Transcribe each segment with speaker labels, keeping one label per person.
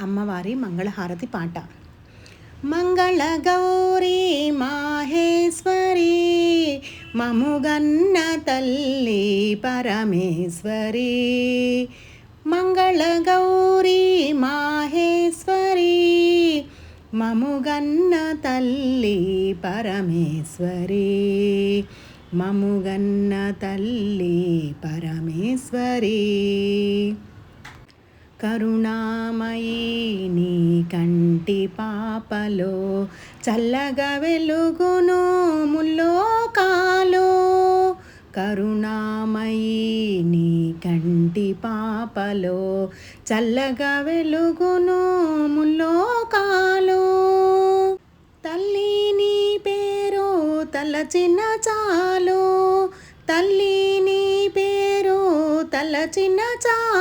Speaker 1: అమ్మవారి మంగళహారతి పాట. మంగళ గౌరీ మాహేశ్వరి మముగన్న తల్లి పరమేశ్వరి. మంగళ గౌరీ మాహేశ్వరి మముగన్న తల్లి పరమేశ్వరి. మముగన్న తల్లి పరమేశ్వరి. కరుణామయీ నీ కంటి పాపలో చల్లగా వెలుగును ముల్లోకాలు. కరుణామయీ నీ కంటి పాపలో చల్లగా వెలుగును ముల్లోకాలు. తల్లి నీ పేరు తలచిన చాలు. తల్లి నీ పేరు తలచిన చాలు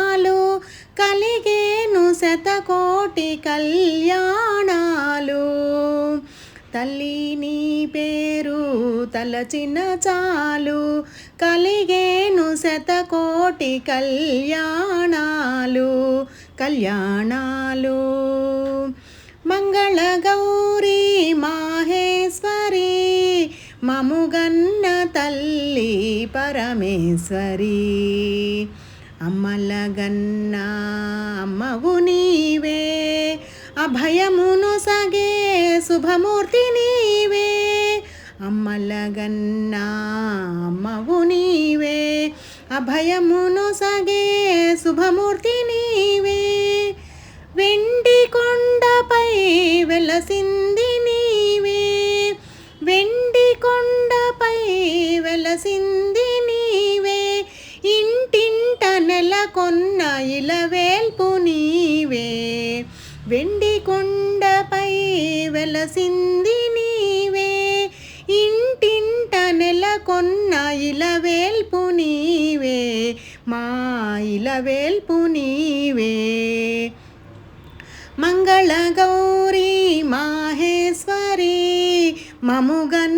Speaker 1: కలిగేను శతకోటి కళ్యాణాలు. తల్లి నీ పేరు తలచిన చాలు. కలిగేను శతకోటి కళ్యాణాలు కళ్యాణాలు. మంగళ గౌరీ మాహేశ్వరి మముగన్న తల్లి పరమేశ్వరి. అమ్మలగన్న అమ్మవు నీవే అభయమును సగే శుభమూర్తి నీవే. అమ్మలగన్నా అమ్మవు నీవే అభయమును సగే శుభమూర్తి నీవే. నెలకొన్న ఇలవేల్పు నీవే. వెండి కొండపై వెలసింది నీవే. ఇంటింట నెలకొన్న ఇలవేల్పు నీవే. మా ఇలవేల్పు నీవే. మంగళ గౌరీ మాహేశ్వరి మముగ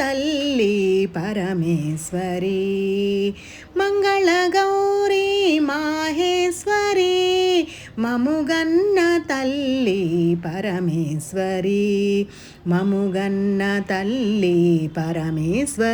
Speaker 1: తల్లి పరమేశ్వరి. మంగళ గౌరీ మాహేశ్వరి మముగన్న తల్లి పరమేశ్వరి. మముగన్న తల్లి పరమేశ్వరి.